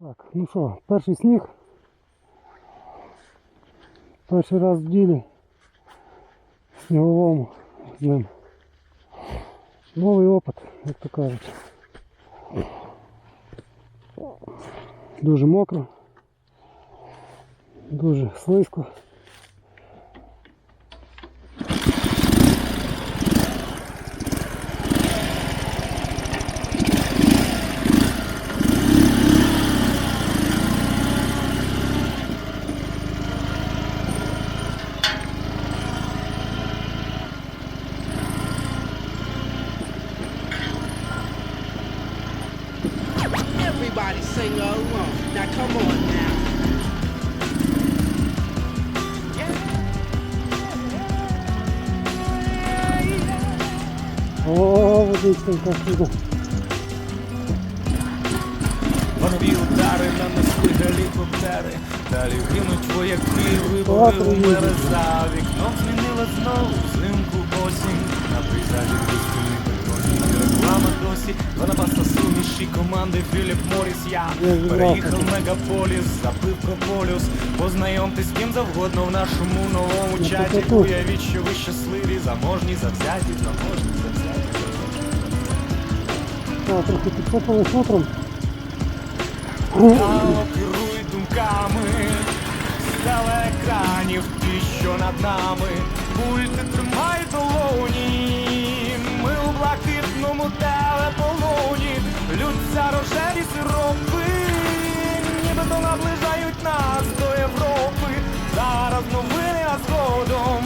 Так, ну що, перший сніг. Перший раз в ділі сніговому з ним. Новий опит, як то кажуть. Дуже мокро, дуже слизько. Everybody sing along. Now come on now. О, водичка сюди. Ванові удари нанесли гелікоптери, далі гинуть вояки, вибори Театр у береза. Вікно змінила знову взимку осінь. На пейзажі реклама досі. Ванабаса суміші команди Філіп Моріс. Я переїхав в мегаполіс, запив прополюс. Познайомтесь з ким завгодно в нашому новому Ну, чаті. Уявіть, що ви щасливі, заможні, завзяті, заможні, завзяті. А, трохи підсипали шутром. Мало керуй думками з телеекранів ті, що над нами. Пульти тримай долоні. Блакитному телеполоні. Лються рожеві сиропи, нібито наближають нас до Європи. Зараз новини, а згодом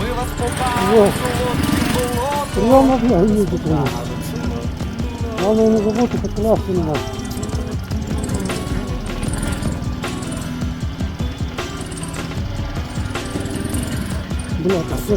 ми вас побачимо солодким болотом. Головне не забути, що коляски немає. Бля, так все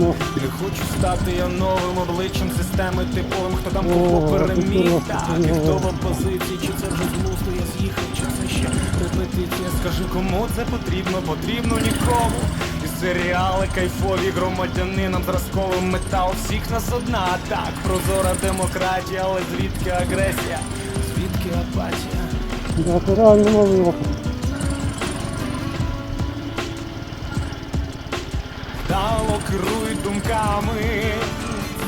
Ну, Не хочу стати я новим обличчям системи типовим, хто там кого переміг, так, і хто в опозиції, чи це вже змусто я з'їхав, чи це ще репетиція. Скажи, кому це потрібно, потрібно нікому. І серіали кайфові громадянинам зразковим метал. Всіх нас одна, так, прозора демократія, але звідки агресія? Звідки апатія? да, Дало керуй думками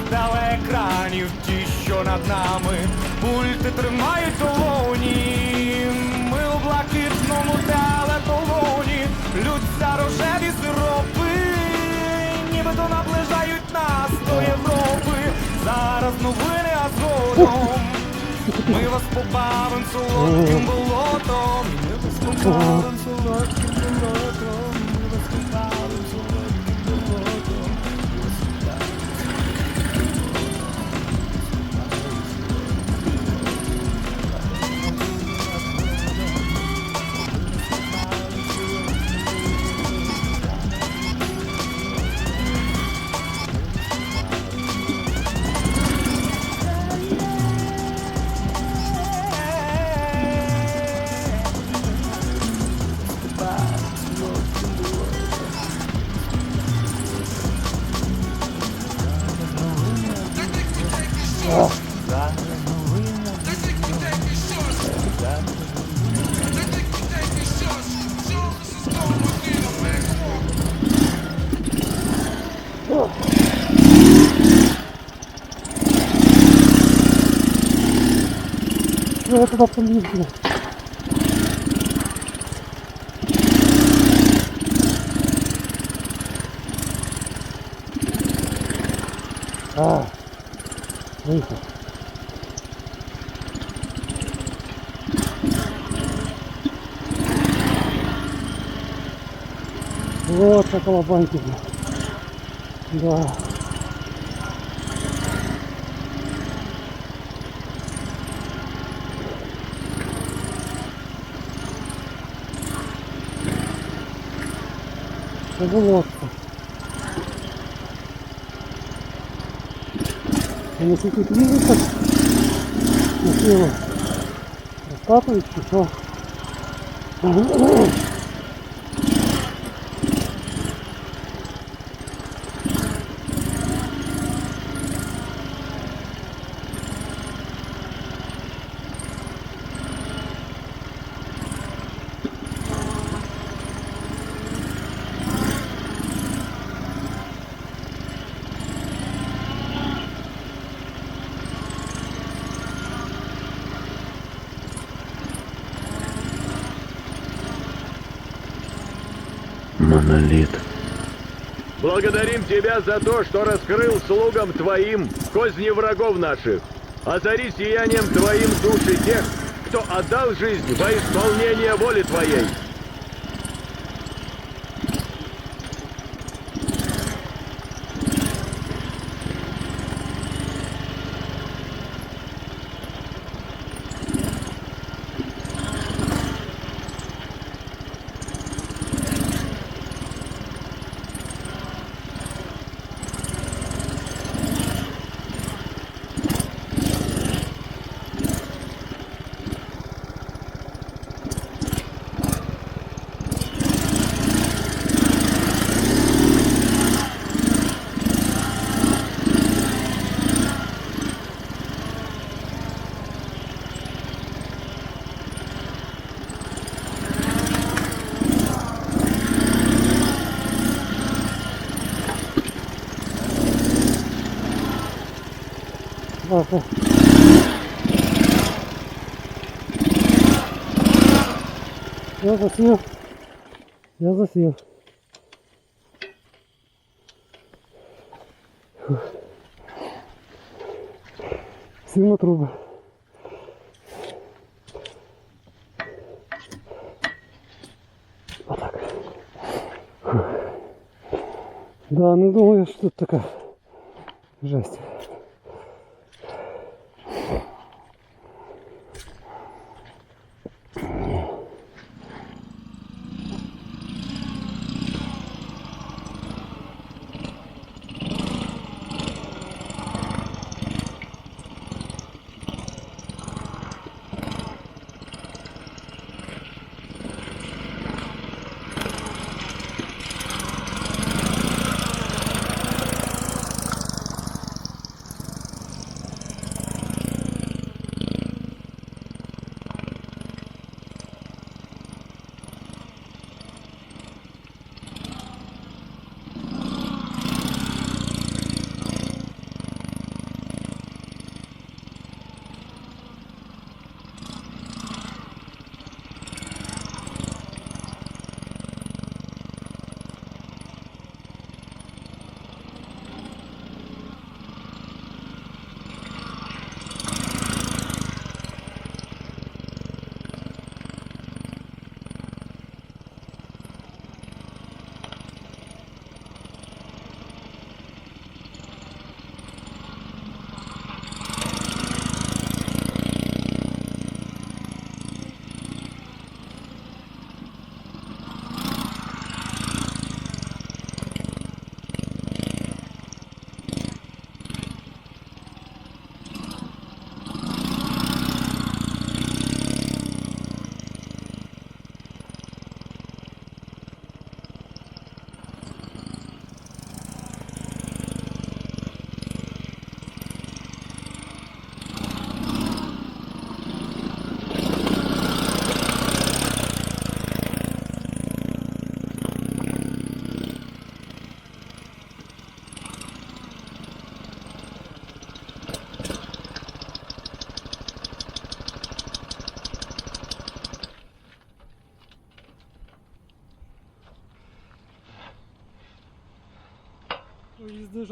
з телеекранів ті, що над нами. Пульти тримають долоні. Ми у блакитному телеполоні. Лються рожеві сиропи, нібито наближають нас до Європи. Зараз новини, а згодом. Ми вас побавим солодким болотом. Ми вас побавим солодким болотом. Я туди поліз, бля? А, вийшов. Вот це колобаньки. бля. Да. Це Вони тут їздять так красиво. Розкатують чи що? Монолит. Благодарим Тебя за то, что раскрыл слугам Твоим козни врагов наших. Озари сиянием Твоим души тех, кто отдал жизнь во исполнение воли Твоей. Ага. Я засів. Я засів. Фух. Сів на труби. Отак. Фух. Да, не думаю, що тут така жесть.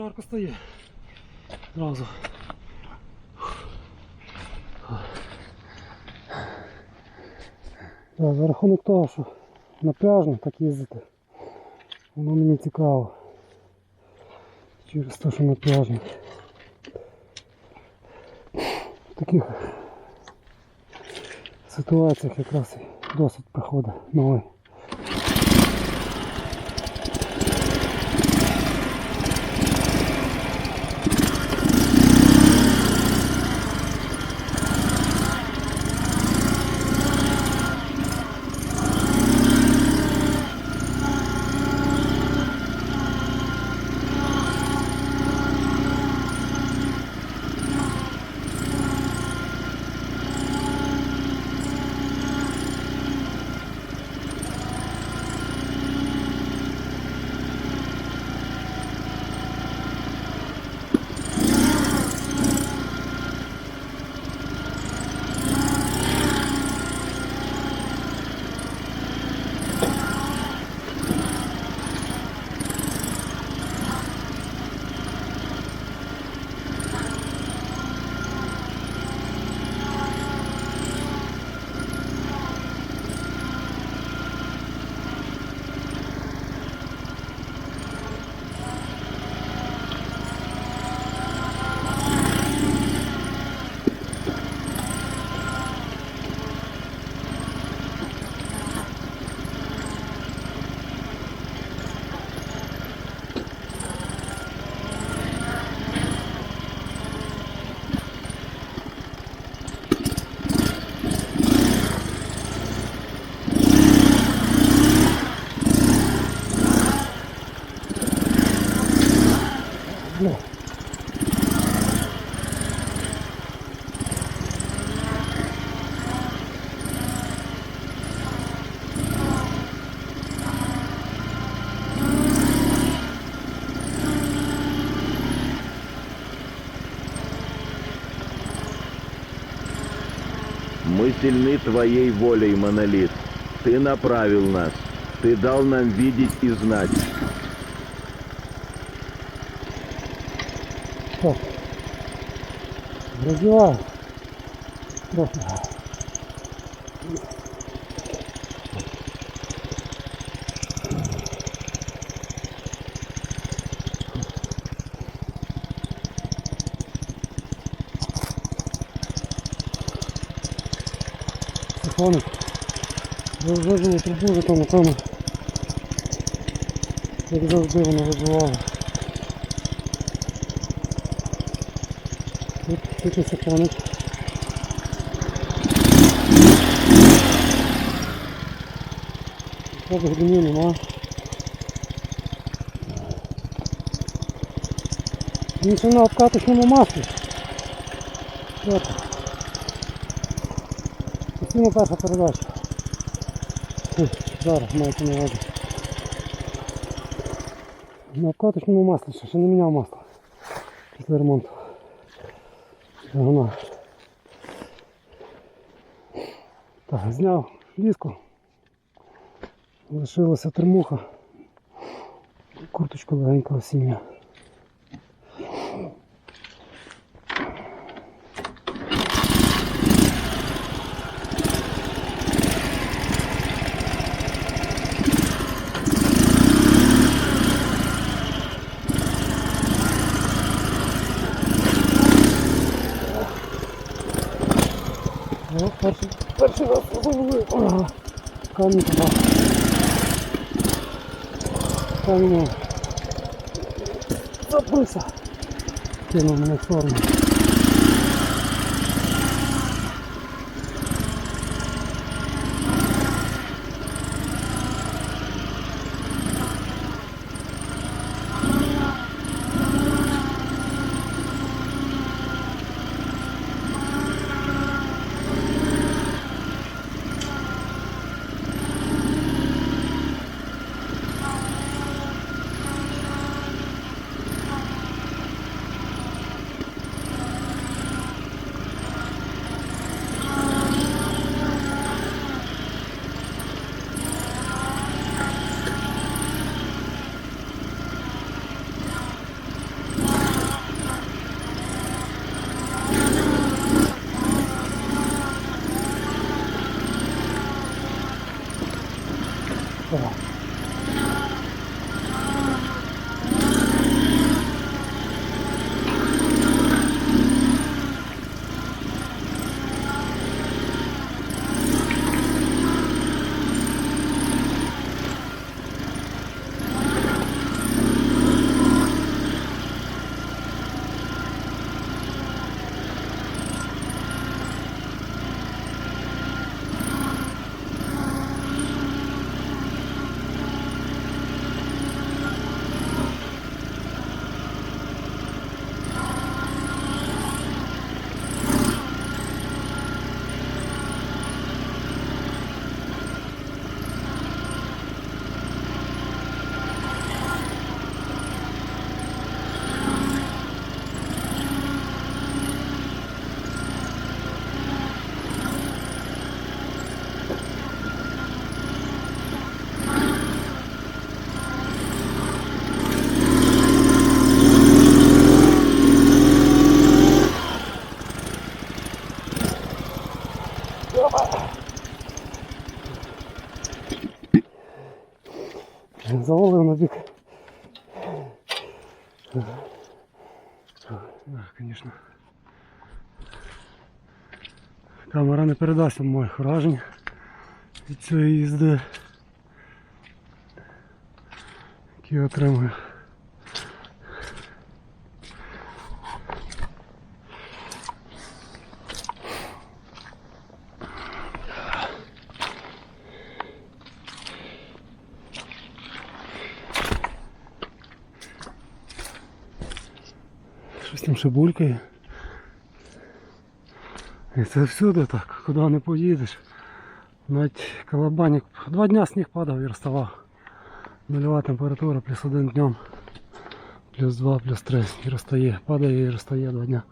Жарко стає. Зразу. Да, за рахунок того, що на пляжно так їздити, воно мені цікаво. Через те, що на пляжно. В таких ситуаціях якраз і досить приходить новий. тепло. Мы сильны твоей волей, Монолит. Ты направил нас. Ты дал нам видеть и знать. Роздіваю. Трохи. Стефаник. Вижили трубу вже там, напевно. Як завжди воно вибивало. І сифоник. Тут глибини нема. Ще на обкаточному маслі. От. Постійно перша передача. Зараз маєте на увазі. На обкаточному маслі ще, не міняв масло. Після ремонту. Вона. Так, зняв ліску. Лишилася термуха. Курточку легенько осіння. Камінь попав. Камінь. Забився. Кинув мене в сторону. Звісно. Камера не передасть моїх вражень від цієї їзди. Які отримую. Булькає. І це всюди так, куди не поїдеш. Навіть колобанік. Два дня сніг падав і розставав. Нульова температура плюс один днем. Плюс два, плюс три. І розтає. Падає і розтає два дня.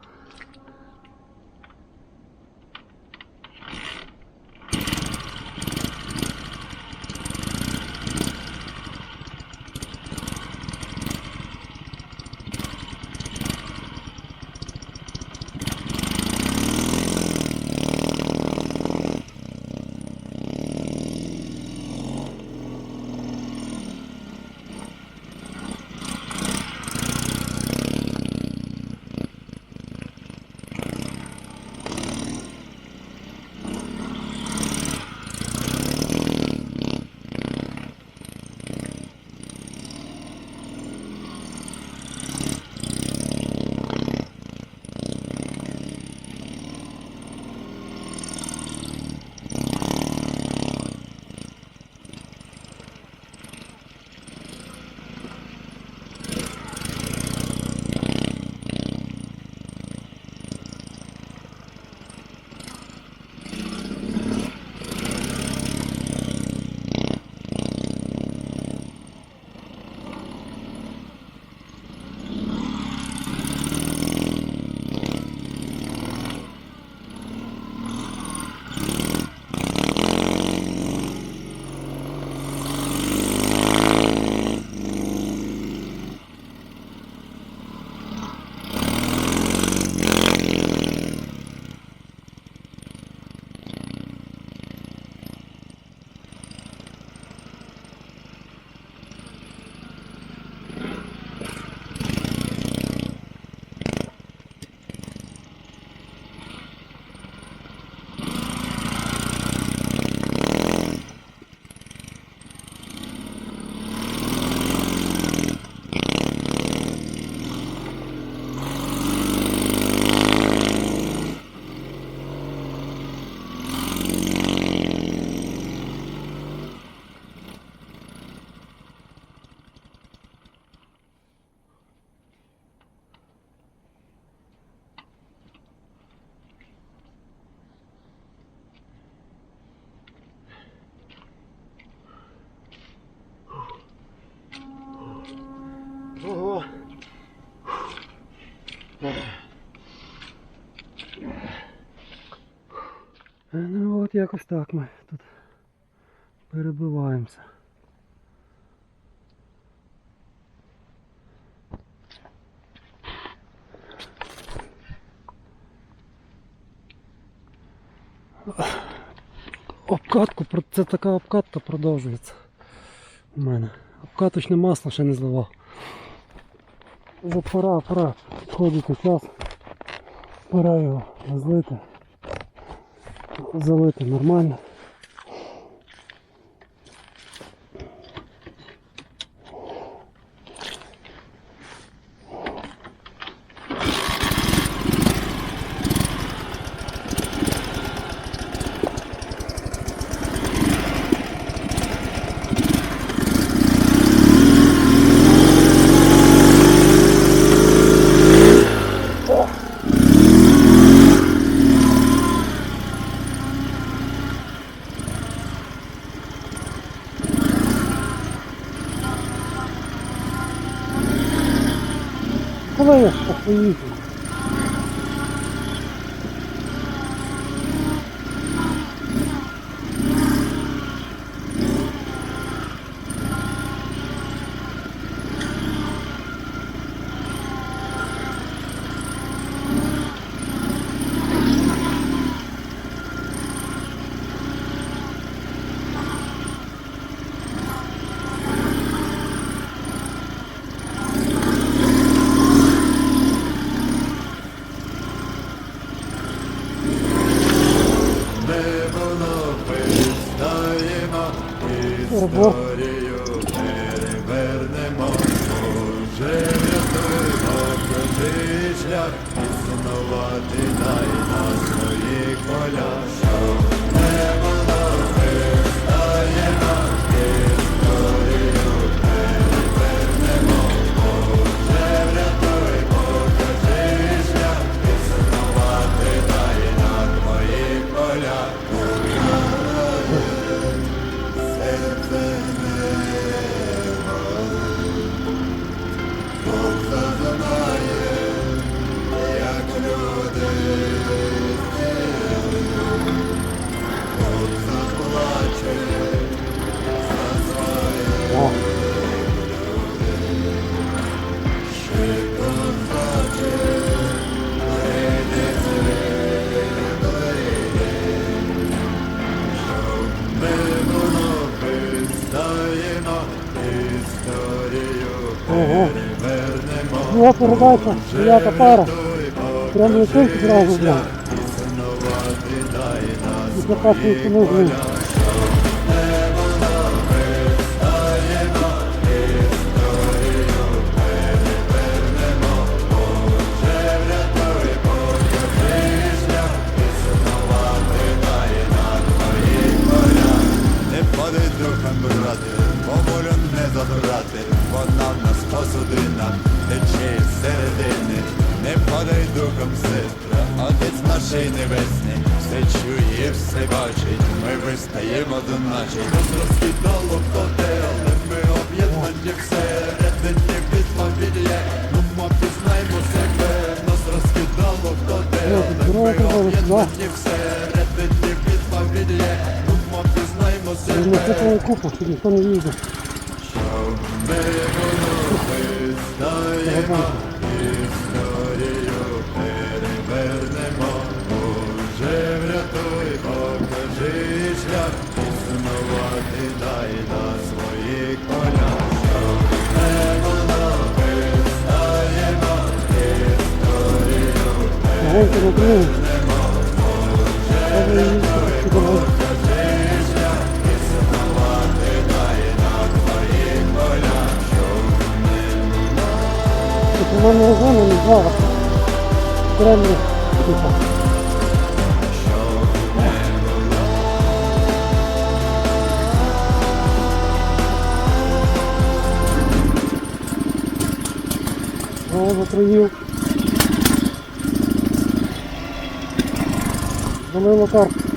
Е, Ну от якось так ми тут перебиваємося. Обкатку, це така обкатка продовжується у мене. Обкаточне масло ще не зливав. Вже пора, пора. Підходить час. Пора його злити. Залити нормально. Коли я поїду? Перебор. Шлях, існувати дай на своїх полях, була передача, дев'ята пара. Прямо летить зразу, бля. Після першої книжки. Духом, сестра, отець наший небесний, все чує, все бачить, ми вистаємо до нашої. Нас розкидало хто де, але ми об'єднані всередині відповіді є, ну мо пізнаймо себе, нас розкидало хто де, але ми об'єднані всередині відповіді є, ну мо пізнаймо себе. Не світлої купу, щоб ніхто не їздив. Вистаємо, історію Гонки на другу. Треба їздити під дорогу. Тут у мене зона не два. Прямо типа. Знову затруїв. Залило карту.